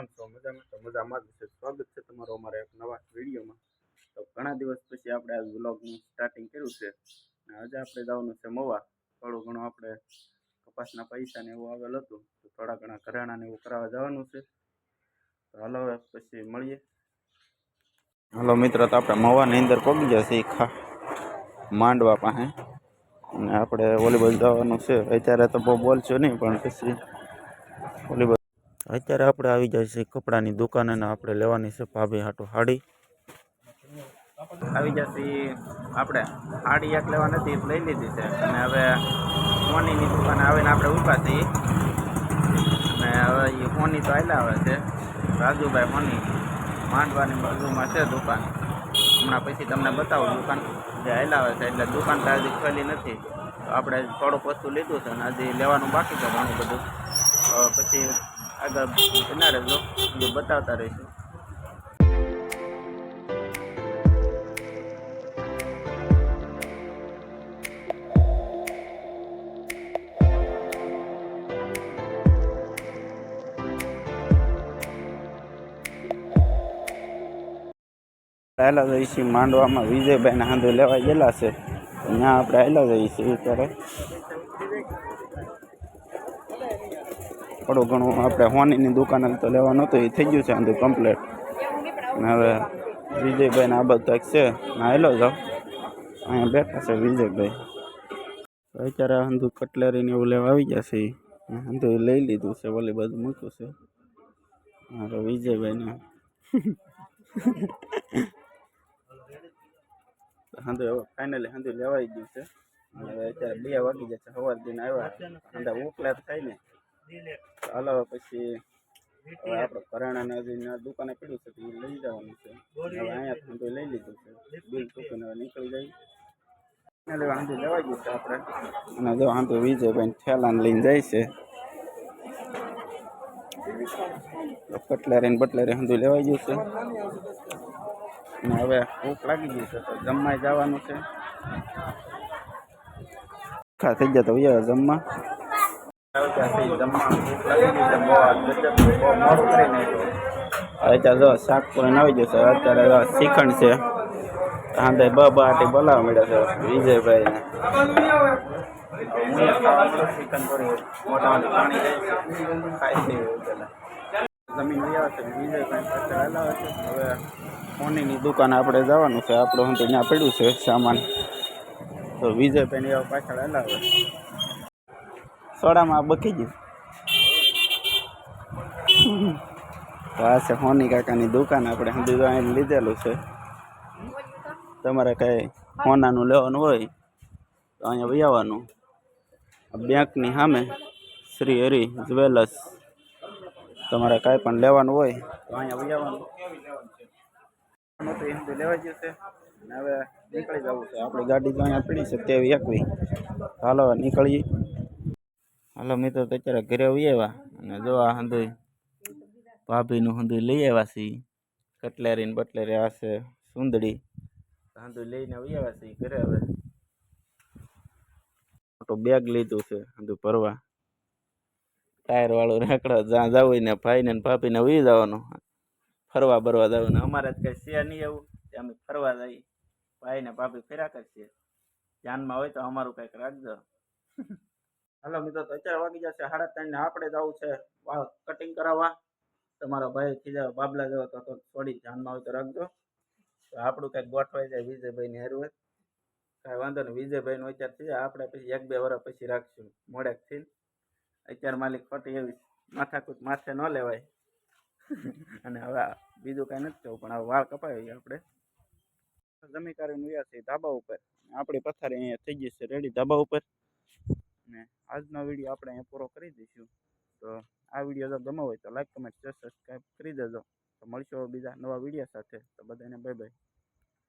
કેમ છો મજામાં, તો મજામાં જ છે. સ્વાગત છે તમારો અમારા એક નવા વિડીયોમાં. તો ઘણા દિવસ પછી આપણે આ વ્લોગનું સ્ટાર્ટિંગ કર્યું છે. અને આજે આપણે જવાનું છે મવા. થોડું ઘણું આપણે કપાસના પૈસા ને એવું આવેલ હતું. તો થોડા ઘણા ઘરેણા ને એવું કરાવવા જવાનું છે. તો હાલો પછી મળીએ. હાલો મિત્ર, તો આપણે મવાની અંદર પગી ગયા છે ખા માંડવા પાસે. અને આપણે વોલીબોલ જવાનું છે. અત્યારે તો બહુ બોલશું નહીં, પણ પછી વોલીબોલ અત્યારે આપણે આવી જાય છે કપડાની દુકાને આપણે લેવાની છે ભાભી હાટું હાડી. આવી જશે આપણે હાડી એક લેવા નથી લઈ લીધી છે. અને હવે ફોનીની દુકાને આવીને આપણે ઊભા છીએ. અને હવે એ ફોની તો આવેલા આવે છે. રાજુભાઈ ફોની માંડવાની બાજુમાં છે દુકાન. હમણાં પછી તમને બતાવું દુકાન જે આવેલા આવે છે. એટલે દુકાન તો હજી ખોલી નથી. આપણે થોડુંક વસ્તુ લીધું છે અને હજી લેવાનું બાકી છે ઘણું બધું. પછી આગળ બના રહેજો. બધું બતાવતા રહીશું. આવેલા જઈએ છીએ માંડવામાં વિજયભાઈના હાંધો લેવા ગયેલા છે. ત્યાં આપણે આવેલા જઈએ છીએ ત્યારે થોડું ઘણું આપણે હોનીની દુકાને તો લેવાનું હતું, એ થઈ ગયું છે આંધું કમ્પ્લેટ હવે વિજયભાઈને આ બધું એક છે નાહેલો જાઓ અહીંયા બેઠા છે વિજયભાઈ. અત્યારે આંધું કટલેરીને એવું લેવા આવી ગયા છે આંધું લઈ લીધું છે, ઓલી બધું મૂક્યું છે. મારો વિજયભાઈને. હાંધો એવો ફાઇનલી હાંધો લેવાઈ ગયું છે. હવે અત્યારે બે વાગી જશે સવાર દિન આવ્યા. હાંધા ઉકલા થાય ને. હવે પછી હવે આપણે કરાણાને હજી દુકાને પડ્યું છે એ લઈ જવાનું છે. હવે અહીંયા હાંધો લઈ લીધું છે. બિલ ચૂકીને હવે નીકળી જાય. એટલે વાંધો લેવાઈ ગયું છે આપણે. અને જો વાંધો વિજયભાઈ થેલાને લઈને જાય છે. કટલેરી ને બટલેરી હાંધો લેવાઈ ગયું છે. અને હવે ભૂખ લાગી ગઈ છે તો જમવા જવાનું છે. ખા થઈ ગયા તો હવે ત્યાં જો શાક પૂરી આવી જશે. અત્યારે શ્રીખંડ છે. હાંડે બ બાટી બોલાવવા મળ્યા છે વિજયભાઈ જમીન હવે સોનીની દુકાન આપણે જવાનું છે. આપણું હું પડ્યું છે સામાન. તો વિજયભાઈ પાછળ હલાવે. સોડામાં બકી ગયું. તો આ છે હોની કાકાની દુકાન, આપણે હંધી અહીં લીધેલું છે. તમારે કાંઈ હોનાનું લેવાનું હોય, તો અહીંયા વહી બેંકની સામે શ્રી હરી જ્વેલર્સ. તમારે કાંઈ પણ લેવાનું હોય, તો અહીંયા બધું લેવા અને હવે નીકળી જવું છે. આપણી ગાડી તો અહીંયા પડી છે, તેવી એકવી. હાલો નીકળી નીકળીએ. હાલો મિત્રો, તો અત્યારે ઘરે આવી આવ્યા અને જોવા હંધુઈ ભાભીનું હંધુઈ લઈ આવ્યા છીએ. કટલેરી ને બટલેરી, આ છે સુંદડી. હંધુઈ લઈને આવી આવ્યા છીએ ઘરે હવે. મોટું બેગ લીધું છે હંધું ભરવા. ટાયર વાળું રેકડા જ્યાં જવું ને ભાઈને ને ભાભીને ઉઈ જવાનું. ફરવા બરવા જવાનું. અમારે જ કઈ છે નહીં એવું અમે ફરવા જઈએ. ભાઈ ને ભાભી ફેરા કરશે. ધ્યાનમાં હોય તો અમારું કંઈક રાખજો. હાલો મિત્રો, તો અત્યારે વાગી જશે સાડા ત્રણ ને આપણે જવું છે વાળ કટિંગ કરાવવા. તમારો ભાઈ ખીજા બાબલા જેવો તો થોડી ધ્યાનમાં હોય તો રાખજો. તો આપણું કંઈક ગોઠવાઈ જાય વિજયભાઈ ની હેરવે. કાંઈ વાંધો નહીં વિજયભાઈ નો અત્યારે થઈ જાય આપણે પછી એક બે વર્ષ પછી રાખશું. મોડેકથી. અત્યારે માલિક ખોટી એવી માથાકૂટ માથે ન લેવાય. અને હવે બીજું કાંઈ નથી જવું પણ હવે વાળ કપાવી આપણે. જમી કરીને વ્યા ધાબા ઉપર. આપણી પથારી અહીંયા થઈ ગઈ છે, રેડી ધાબા ઉપર. ને આજનો વીડિયો આપણે અહીંયા પૂરો કરી દઈશું. તો આ વીડિયો જો ગમો હોય તો લાઈક કમેન્ટ સબસ્ક્રાઈબ કરી દેજો. તો મળશું બીજા નવા વીડિયો સાથે. તો બધાને બાય બાય